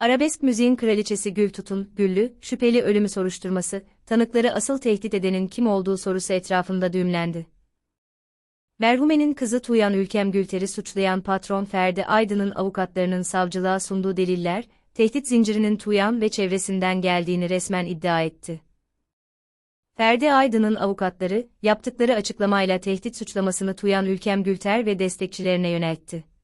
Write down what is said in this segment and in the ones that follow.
Arabesk müziğin kraliçesi Gül Tutun, Güllü, şüpheli ölümü soruşturması, tanıkları asıl tehdit edenin kim olduğu sorusu etrafında düğümlendi. Merhumenin kızı Tuyan Ülkem Gülter'i suçlayan patron Ferdi Aydın'ın avukatlarının savcılığa sunduğu deliller, tehdit zincirinin Tuyan ve çevresinden geldiğini resmen iddia etti. Ferdi Aydın'ın avukatları, yaptıkları açıklamayla tehdit suçlamasını Tuyan Ülkem Gülter ve destekçilerine yöneltti.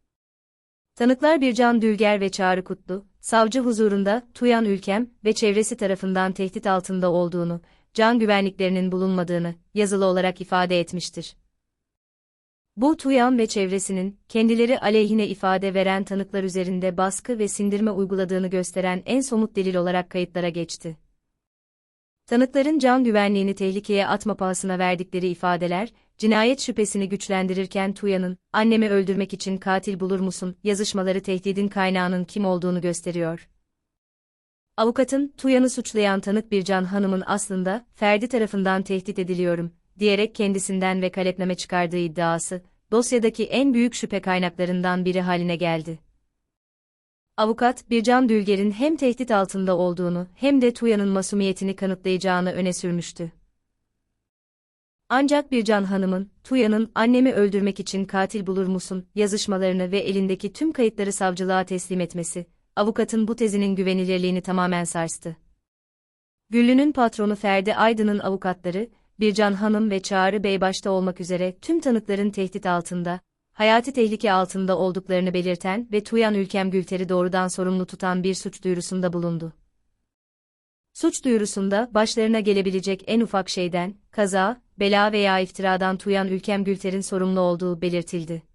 Tanıklar Bircan Dülger ve Çağrı Kutlu, savcı huzurunda Tuyan Ülkem ve çevresi tarafından tehdit altında olduğunu, can güvenliklerinin bulunmadığını yazılı olarak ifade etmiştir. Bu Tuyan ve çevresinin kendileri aleyhine ifade veren tanıklar üzerinde baskı ve sindirme uyguladığını gösteren en somut delil olarak kayıtlara geçti. Tanıkların can güvenliğini tehlikeye atma pahasına verdikleri ifadeler, cinayet şüphesini güçlendirirken Tuya'nın, annemi öldürmek için katil bulur musun, yazışmaları tehdidin kaynağının kim olduğunu gösteriyor. Avukatın, Tuya'nı suçlayan tanık Bircan Hanım'ın aslında, Ferdi tarafından tehdit ediliyorum, diyerek kendisinden vekaletname çıkardığı iddiası, dosyadaki en büyük şüphe kaynaklarından biri haline geldi. Avukat, Bircan Dülger'in hem tehdit altında olduğunu hem de Tuya'nın masumiyetini kanıtlayacağını öne sürmüştü. Ancak Bircan Hanım'ın, Tuya'nın annemi öldürmek için katil bulur musun yazışmalarını ve elindeki tüm kayıtları savcılığa teslim etmesi, avukatın bu tezinin güvenilirliğini tamamen sarstı. Güllü'nün patronu Ferdi Aydın'ın avukatları, Bircan Hanım ve Çağrı Bey başta olmak üzere tüm tanıkların tehdit altında, hayati tehlike altında olduklarını belirten ve Tuyan Ülkem Gülter'i doğrudan sorumlu tutan bir suç duyurusunda bulundu. Suç duyurusunda başlarına gelebilecek en ufak şeyden, kaza, bela veya iftiradan Tuyan Ülkem Gülter'in sorumlu olduğu belirtildi.